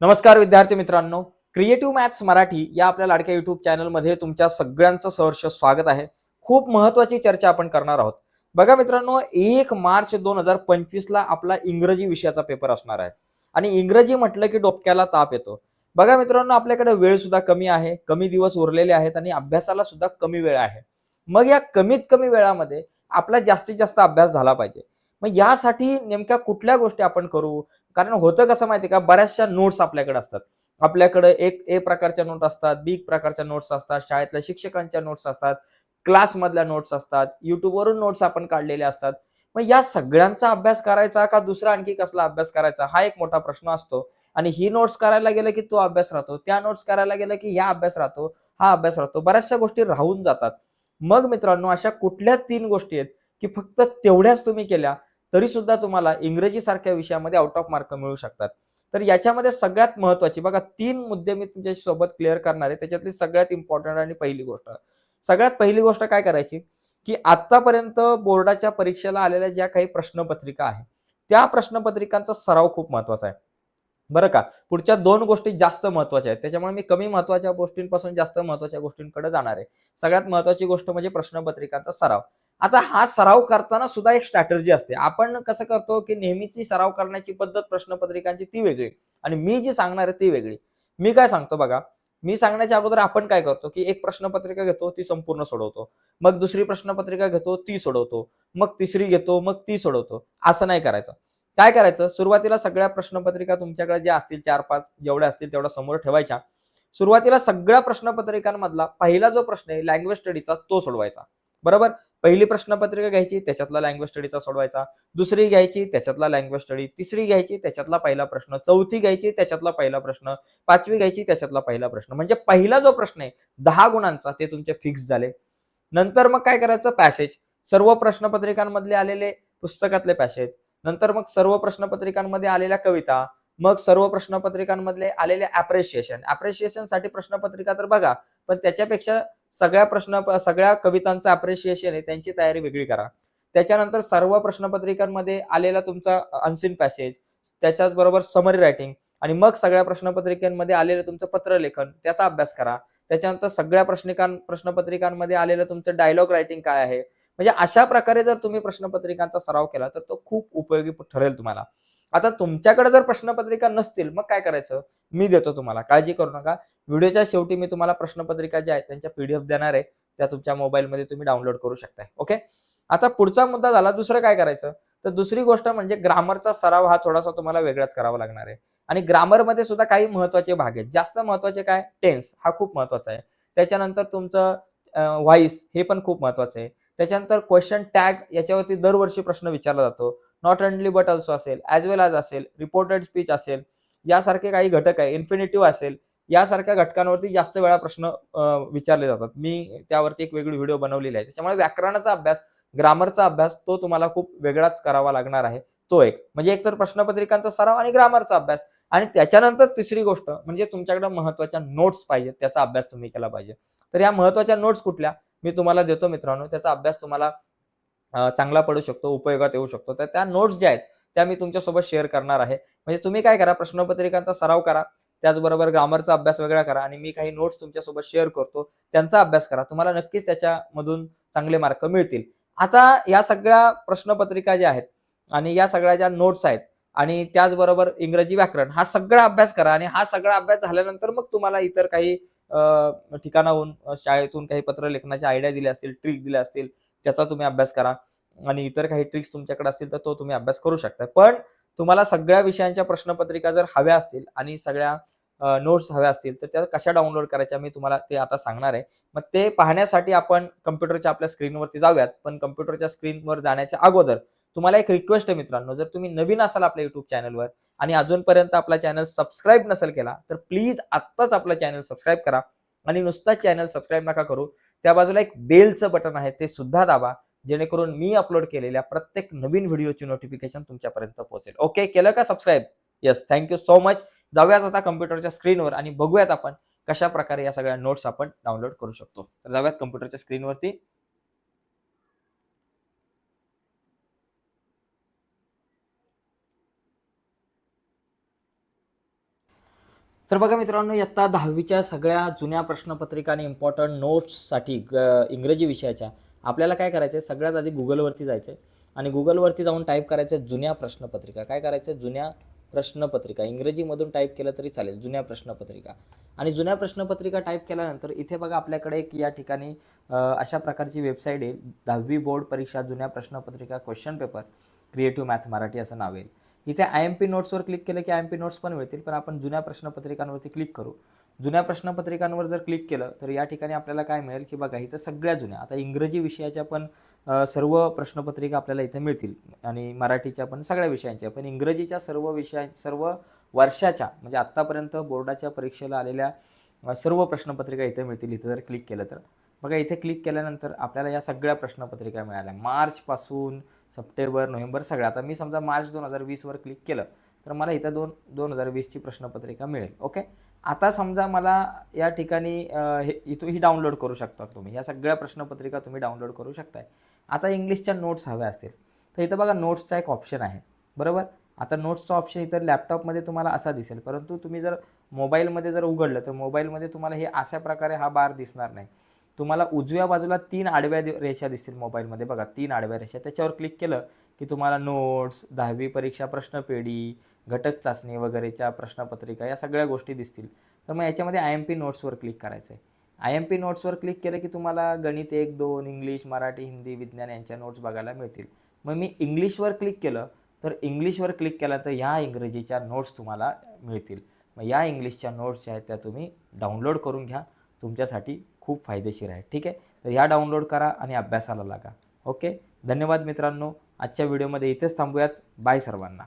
नमस्कार विद्यार्थी मित्रांनो. क्रिएटिव्ह मॅथ्स मराठी या आपल्या लाडक्या युट्यूब चॅनलमध्ये तुमच्या सगळ्यांचं सहर्ष स्वागत आहे. खूप महत्वाची चर्चा आपण करणार आहोत. बघा मित्रांनो एक मार्च दोन हजार पंचवीसला आपला इंग्रजी विषयाचा पेपर असणार आहे. आणि इंग्रजी म्हटलं की डोक्याला ताप येतो. बघा मित्रांनो आपल्याकडे वेळ सुद्धा कमी आहे. कमी दिवस उरलेले आहेत आणि अभ्यासाला सुद्धा कमी वेळ आहे. मग या कमीत कमी वेळामध्ये आपला जास्तीत जास्त अभ्यास झाला पाहिजे. मग यासाठी नेमक्या कुठल्या गोष्टी आपण करू? कारण होतं कसं माहिती का? बऱ्याचशा नोट्स आपल्याकडे असतात. आपल्याकडे एक ए प्रकारच्या नोट असतात बी प्रकारच्या नोट्स असतात शाळेतल्या शिक्षकांच्या नोट्स असतात क्लासमधल्या नोट्स असतात युट्यूबवरून नोट्स आपण काढलेले असतात. मग या सगळ्यांचा अभ्यास करायचा का दुसरा आणखी कसला अभ्यास करायचा? हा एक मोठा प्रश्न असतो. आणि ही नोट्स करायला गेलं की तो अभ्यास राहतो. त्या नोट्स करायला गेलं की ह्या अभ्यास राहतो हा अभ्यास राहतो. बऱ्याचशा गोष्टी राहून जातात. मग मित्रांनो अशा कुठल्या तीन गोष्टी आहेत की फक्त तेवढ्याच तुम्ही केल्या तरी सुद्धा तुम्हाला इंग्रजी सारख्या विषयामध्ये आउट ऑफ मार्क मिळू शकतात. तर याच्यामध्ये सगळ्यात महत्वाची बघा तीन मुद्दे मी तुमच्यासोबत क्लिअर करणार आहे. त्याच्यातली सगळ्यात इम्पॉर्टंट आणि पहिली गोष्ट. सगळ्यात पहिली गोष्ट काय करायची? की आतापर्यंत बोर्डाच्या परीक्षेला आलेल्या ज्या काही प्रश्नपत्रिका आहेत त्या प्रश्नपत्रिकांचा सराव खूप महत्त्वाचा आहे. बरं का? पुढच्या दोन गोष्टी जास्त महत्त्वाच्या आहेत. त्याच्यामुळे मी कमी महत्त्वाच्या गोष्टींपासून जास्त महत्त्वाच्या गोष्टींकडे जाणार आहे. सगळ्यात महत्वाची गोष्ट म्हणजे प्रश्नपत्रिकांचा सराव. आता हा सराव करताना सुद्धा एक स्ट्रॅटर्जी असते. आपण कसं करतो की नेहमीची सराव करण्याची पद्धत प्रश्नपत्रिकांची ती वेगळी आणि मी जी सांगणार आहे ती वेगळी. मी काय सांगतो बघा मी सांगण्याच्या अगोदर आपण काय करतो की एक प्रश्नपत्रिका घेतो ती संपूर्ण सोडवतो. मग दुसरी प्रश्नपत्रिका घेतो ती सोडवतो. मग तिसरी घेतो मग ती सोडवतो. असं नाही करायचं. काय करायचं? सुरुवातीला सगळ्या प्रश्नपत्रिका तुमच्याकडे ज्या असतील चार पाच जेवढ्या असतील तेवढ्या समोर ठेवायच्या. सुरुवातीला सगळ्या प्रश्नपत्रिकांमधला पहिला जो प्रश्न आहे लँग्वेज स्टडीचा तो सोडवायचा. बरोबर? पहिली प्रश्नपत्रिका घ्यायची त्याच्यातला लँग्वेज स्टडीचा सोडवायचा. दुसरी घ्यायची त्याच्यातला लँग्वेज स्टडी तिसरी घ्यायची त्याच्यातला पहिला प्रश्न. चौथी घ्यायची त्याच्यातला पहिला प्रश्न. पाचवी घ्यायची त्याच्यातला पहिला प्रश्न. म्हणजे पहिला जो प्रश्न आहे दहा गुणांचा ते तुमचे फिक्स झाले. नंतर मग काय करायचं? पॅसेज सर्व प्रश्नपत्रिकांमधले आलेले पुस्तकातले पॅसेज नंतर मग सर्व प्रश्नपत्रिकांमध्ये आलेल्या कविता. मग सर्व प्रश्नपत्रिकांमधले आलेले अप्रिशिएशन ऍप्रिशिएशनसाठी प्रश्नपत्रिका तर बघा पण त्याच्यापेक्षा सगळ्या प्रश्न सगळ्या कवितांचं अप्रिशिएशन आहे त्यांची तयारी वेगळी करा. त्याच्यानंतर सर्व प्रश्नपत्रिकांमध्ये आलेला तुमचा अनसिन पॅसेज त्याच्याच बरोबर समरी रायटिंग आणि मग सगळ्या प्रश्नपत्रिकांमध्ये आलेलं तुमचं पत्रलेखन त्याचा अभ्यास करा. त्याच्यानंतर सगळ्या प्रश्निकां प्रश्नपत्रिकांमध्ये आलेलं तुमचं डायलॉग रायटिंग काय आहे? म्हणजे अशा प्रकारे जर तुम्ही प्रश्नपत्रिकांचा सराव केला तर तो खूप उपयोगी ठरेल तुम्हाला. आता तुमच्याकडे जर प्रश्नपत्रिका नसतील मग काय करायचं? मी देतो तुम्हाला. काळजी करू नका. व्हिडिओच्या शेवटी मी तुम्हाला प्रश्नपत्रिका ज्या आहेत त्यांच्या पीडीएफ देणार आहे त्या तुमच्या मोबाईलमध्ये तुम्ही डाउनलोड करू शकताय. ओके? आता पुढचा मुद्दा झाला. दुसरं काय करायचं? तर दुसरी गोष्ट म्हणजे ग्रामरचा सराव हा थोडासा तुम्हाला वेगळाच करावा लागणार आहे. आणि ग्रामरमध्ये सुद्धा काही महत्त्वाचे भाग आहेत. जास्त महत्त्वाचे काय? टेन्स हा खूप महत्त्वाचा आहे. त्याच्यानंतर तुमचं व्हॉइस हे पण खूप महत्वाचं आहे. त्याच्यानंतर क्वेश्चन टॅग याच्यावरती दरवर्षी प्रश्न विचारला जातो. नॉट ऑनली बट ऑल्सो असेल ॲज वेल ॲज असेल रिपोर्टेड स्पीच असेल यासारखे काही घटक आहे इन्फिनिटिव्ह असेल यासारख्या घटकांवरती जास्त वेळा प्रश्न विचारले जातात. मी त्यावरती एक वेगळी व्हिडिओ बनवलेली आहे. त्याच्यामुळे व्याकरणाचा अभ्यास ग्रामरचा अभ्यास तो तुम्हाला खूप वेगळाच करावा लागणार आहे. तो एक. म्हणजे एक तर प्रश्नपत्रिकांचा सराव आणि ग्रामरचा अभ्यास. आणि त्याच्यानंतर तिसरी गोष्ट म्हणजे तुमच्याकडे महत्त्वाच्या नोट्स पाहिजेत त्याचा अभ्यास तुम्ही केला पाहिजे. तर या महत्त्वाच्या नोट्स कुठल्या? मी तुम्हाला देतो मित्रांनो. त्याचा अभ्यास तुम्हाला चांगला पडू शकतो उपयोगात येऊ शकतो. तर त्या नोट्स ज्या आहेत त्या मी तुमच्यासोबत शेअर करणार आहे. म्हणजे तुम्ही काय करा प्रश्नपत्रिकांचा सराव करा त्याचबरोबर ग्रामरचा अभ्यास वेगळा करा आणि मी काही नोट्स तुमच्यासोबत शेअर करतो त्यांचा अभ्यास करा. तुम्हाला नक्कीच त्याच्यामधून चांगले मार्क मिळतील. आता या सगळ्या प्रश्नपत्रिका ज्या आहेत आणि या सगळ्या ज्या नोट्स आहेत आणि त्याचबरोबर इंग्रजी व्याकरण हा सगळा अभ्यास करा आणि हा सगळा अभ्यास झाल्यानंतर मग तुम्हाला इतर काही ठिकाणाहून शाळेतून काही पत्र लेखनाच्या आयडिया दिल्या असतील ट्रिक दिल्या असतील त्याचा तुम्ही अभ्यास करा. आणि इतर काही ट्रिक्स तुमच्याकडे असतील तर तो तुम्ही अभ्यास करू शकता. पण तुम्हाला सगळ्या विषयांच्या प्रश्नपत्रिका जर हव्या असतील आणि सगळ्या नोट्स हव्या असतील तर त्या कशा डाउनलोड करायच्या मी तुम्हाला ते आता सांगणार आहे. मग ते पाहण्यासाठी आपण कम्प्युटरच्या आपल्या स्क्रीनवरती जाऊयात. पण कम्प्युटरच्या स्क्रीनवर जाण्याच्या अगोदर तुम्हाला एक रिक्वेस्ट आहे मित्रांनो. जर तुम्ही नवीन असाल आपल्या युट्यूब चॅनलवर आणि अजूनपर्यंत आपला चॅनल सबस्क्राईब नसेल केला तर प्लीज आत्ताच आपला चॅनल सबस्क्राईब करा. आणि नुसताच चॅनल सबस्क्राईब नका करू. त्या बाजूला एक बेलचं बटन आहे ते सुद्धा दाबा. जेणेकरून मी अपलोड केलेल्या प्रत्येक नवीन व्हिडिओची नोटिफिकेशन तुमच्यापर्यंत पोहोचेल. ओके केलं का subscribe yes thank you so much जाऊयात आता कम्प्युटरच्या स्क्रीनवर आणि बघूयात आपण कशा प्रकारे या सगळ्या नोट्स आपण डाउनलोड करू शकतो. तर जाऊयात कम्प्युटरच्या स्क्रीनवरती तर बघा मित्रांनो इयत्ता दहावीच्या सगळ्या जुन्या प्रश्नपत्रिका आणि इम्पॉर्टंट नोट्ससाठी ग इंग्रजी विषयाच्या आपल्याला काय करायचं आहे सगळ्यात आधी गुगलवरती जायचं आहे आणि गुगलवरती जाऊन टाईप करायचं आहे जुन्या प्रश्नपत्रिका. काय करायचं आहे जुन्या प्रश्नपत्रिका. इंग्रजीमधून टाईप केलं तरी चालेल जुन्या प्रश्नपत्रिका. आणि जुन्या प्रश्नपत्रिका टाईप केल्यानंतर इथे बघा आपल्याकडे एक या ठिकाणी अशा प्रकारची वेबसाईट येईल दहावी बोर्ड परीक्षा जुन्या प्रश्नपत्रिका question paper creative math Marathi असं नाव येईल इथे आय एम पी नोट्सवर क्लिक केलं की आय एम पी नोट्स पण मिळतील पण आपण जुन्या प्रश्नपत्रिकांवरती क्लिक करू. जुन्या प्रश्नपत्रिकांवर जर क्लिक केलं तर या ठिकाणी आपल्याला काय मिळेल की बघा इथं सगळ्या जुन्या आता इंग्रजी विषयाच्या पण सर्व प्रश्नपत्रिका आपल्याला इथे मिळतील आणि मराठीच्या पण सगळ्या विषयांच्या पण इंग्रजीच्या सर्व विषया सर्व वर्षाच्या म्हणजे आत्तापर्यंत बोर्डाच्या परीक्षेला आलेल्या सर्व प्रश्नपत्रिका इथे मिळतील इथं जर क्लिक केलं तर. बघा इथे क्लिक केल्यानंतर आपल्याला या सगळ्या प्रश्नपत्रिका मिळाल्या. मार्चपासून सप्टेंबर नोव्हेंबर सगळ्या आता मी समजा मार्च दोन हजार वीसवर क्लिक केलं तर मला इथं दोन दोन हजार वीसची प्रश्नपत्रिका मिळेल. ओके? आता समजा मला या ठिकाणी हे इथून ही डाउनलोड करू शकता तुम्ही. या सगळ्या प्रश्नपत्रिका तुम्ही डाउनलोड करू शकताय. आता इंग्लिशच्या नोट्स हव्या असतील. तर इथं बघा नोट्सचा एक ऑप्शन आहे. बरोबर? आता नोट्सचा ऑप्शन इतर लॅपटॉपमध्ये तुम्हाला असा दिसेल. परंतु तुम्ही जर मोबाईलमध्ये जर उघडलं तर मोबाईलमध्ये तुम्हाला हे अशा प्रकारे हा बार दिसणार नाही. तुम्हाला उजव्या बाजूला तीन आडव्या रेषा दिसतील मोबाईलमध्ये. बघा तीन आडव्या रेषा. त्याच्यावर क्लिक केलं की तुम्हाला नोट्स दहावी परीक्षा प्रश्नपेढी घटक चाचणी वगैरेच्या प्रश्नपत्रिका या सगळ्या गोष्टी दिसतील. तर मग याच्यामध्ये आय एम पी नोट्सवर क्लिक करायचं आहे आय एम पी नोट्सवर क्लिक केलं की तुम्हाला गणित एक दोन इंग्लिश मराठी हिंदी विज्ञान यांच्या नोट्स बघायला मिळतील. मग मी इंग्लिशवर क्लिक केलं तर इंग्लिशवर क्लिक केलं तर ह्या इंग्रजीच्या नोट्स तुम्हाला मिळतील. मग या इंग्लिशच्या नोट्स ज्या आहेत त्या तुम्ही डाउनलोड करून घ्या. तुमच्यासाठी खूप फायदेशीर आहे. ठीक आहे? तर ह्या डाउनलोड करा आणि अभ्यासाला लागा. ओके? धन्यवाद मित्रांनो. आजच्या व्हिडिओमध्ये इथेच थांबूयात. बाय सर्वांना.